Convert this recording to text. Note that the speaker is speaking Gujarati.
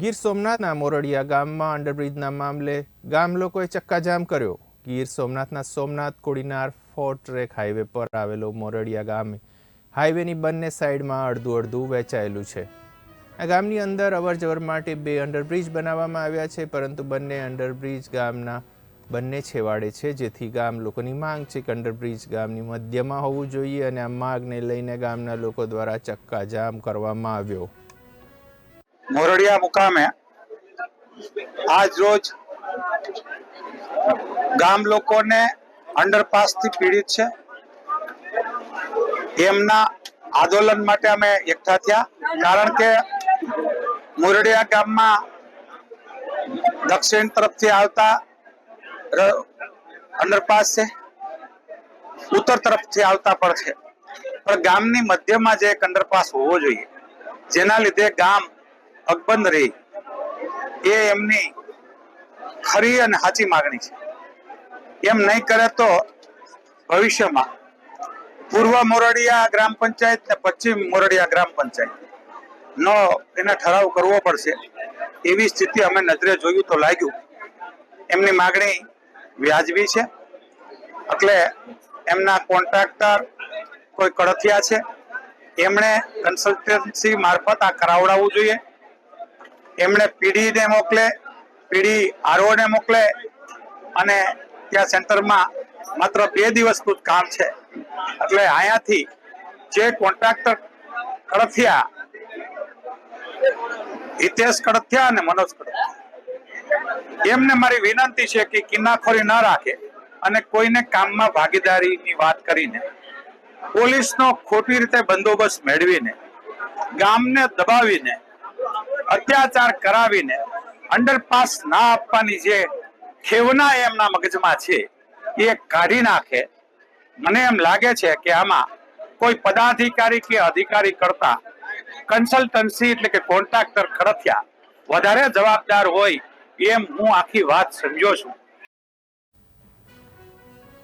ગીર સોમનાથના મોરડિયા ગામમાં અંડરબ્રિજના મામલે ગામ લોકોએ ચક્કાજામ કર્યો. Gir સોમનાથના Somnath Kodinar four track highway પર આવેલો મોરડિયા ગામે હાઈવેની બંને સાઈડમાં અડધું અડધું વેચાયેલું છે. આ ગામની અંદર અવરજવર માટે બે અંડરબ્રિજ બનાવવામાં આવ્યા છે, પરંતુ બંને અંડરબ્રિજ ગામના બંને છેવાડે છે, જેથી ગામ લોકોની માંગ છે કે અંડરબ્રિજ ગામની મધ્યમાં હોવું જોઈએ અને આ માગને લઈને ગામના લોકો દ્વારા ચક્કાજામ કરવામાં આવ્યો. મોરડિયા મુકામે આજ રોજ ગામ લોકોને અંડરપાસથી પીડિત છે. એમના આંદોલન માટે અમે એકઠા થયા, કારણ કે મોરડિયા ગામમાં દક્ષિણ તરફથી આવતા અંડરપાસ છે, ઉત્તર તરફથી આવતા પણ છે. પણ ગામની મધ્યમાં જે એક અંડરપાસ હોવો જોઈએ. જેના લીધે ગામ અકબંધ રહી એ એમની ખરી અને સાચી માગણી છે. એમ નહીં કરે તો ભવિષ્યમાં પૂર્વ મોરડિયા ગ્રામ પંચાયત ને પશ્ચિમ મોરડિયા ગ્રામ પંચાયત નો એને ઠરાવ કરવો પડશે. એવી સ્થિતિ અમે નજરે જોયું તો લાગ્યું. એમની માગણી વ્યાજબી છે. એટલે એમના કોન્ટ્રાક્ટર કોઈ કડથિયા છે. એમણે કન્સલ્ટન્સી મારફત આ કરાવડાવવું જોઈએ. એમણે પીડીને મોકલે, પીડી આરઓને મોકલે અને ત્યાં સેન્ટરમાં માત્ર બે દિવસનું જ કામ છે. એટલે અહીંયાથી જે કોન્ટ્રાક્ટર કડથિયા, હિતેશ કડથિયા અને મનોજ કડથિયા. એમને મારી વિનંતી છે કે કિન્નાખોરી ન રાખે અને કોઈને કામમાં ભાગીદારીની વાત કરીને, પોલીસનો ખોટી રીતે બંદોબસ્ત મેળવીને, ગામને દબાવીને અત્યાચાર કરાવીને અંડરપાસ ના આપવાની જે ખેવના એમના મગજમાં છે, એ કાઢી નાખે. મને એમ લાગે છે કે આમાં કોઈ પદાધિકારી કે અધિકારી કરતા કન્સલ્ટન્સી એટલે કે કોન્ટ્રાક્ટર ખરથિયા વધારે જવાબદાર હોય એમ હું આખી વાત સમજો છું.